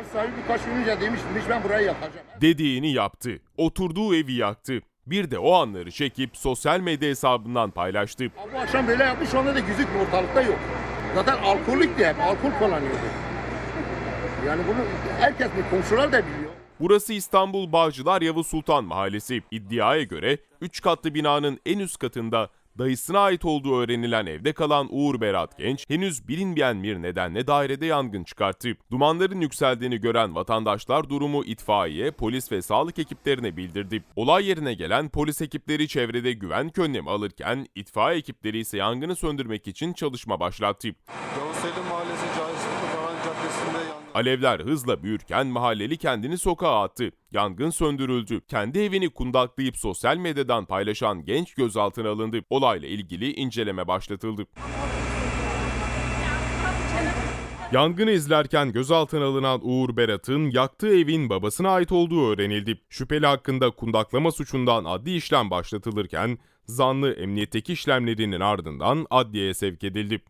Ev sahibi birkaç gün önce demiş, demiş ben burayı yakacağım. Dediğini yaptı. Oturduğu evi yaktı. Bir de o anları çekip sosyal medya hesabından paylaştı. Bu akşam böyle yapmış, şu anda da gözükmüyor, ortalıkta yok. Zaten alkolik de hep, alkol kullanıyordu. Yani bunu herkes, bu komşular da biliyor. Burası İstanbul Bağcılar Yavuz Sultan Mahallesi. İddiaya göre 3 katlı binanın en üst katında dayısına ait olduğu öğrenilen evde kalan Uğur Berat Genç henüz bilinmeyen bir nedenle dairede yangın çıkarttı. Dumanların yükseldiğini gören vatandaşlar durumu itfaiye, polis ve sağlık ekiplerine bildirdi. Olay yerine gelen polis ekipleri çevrede güvenlik önlemi alırken itfaiye ekipleri ise yangını söndürmek için çalışma başlattı. Yavuz Selim Mahallesi Baran Caddesi'nde. Alevler hızla büyürken mahalleli kendini sokağa attı. Yangın söndürüldü. Kendi evini kundaklayıp sosyal medyadan paylaşan genç gözaltına alındı. Olayla ilgili inceleme başlatıldı. Yangını izlerken gözaltına alınan Uğur Berat'ın yaktığı evin babasına ait olduğu öğrenildi. Şüpheli hakkında kundaklama suçundan adli işlem başlatılırken zanlı emniyetteki işlemlerinin ardından adliyeye sevk edildi.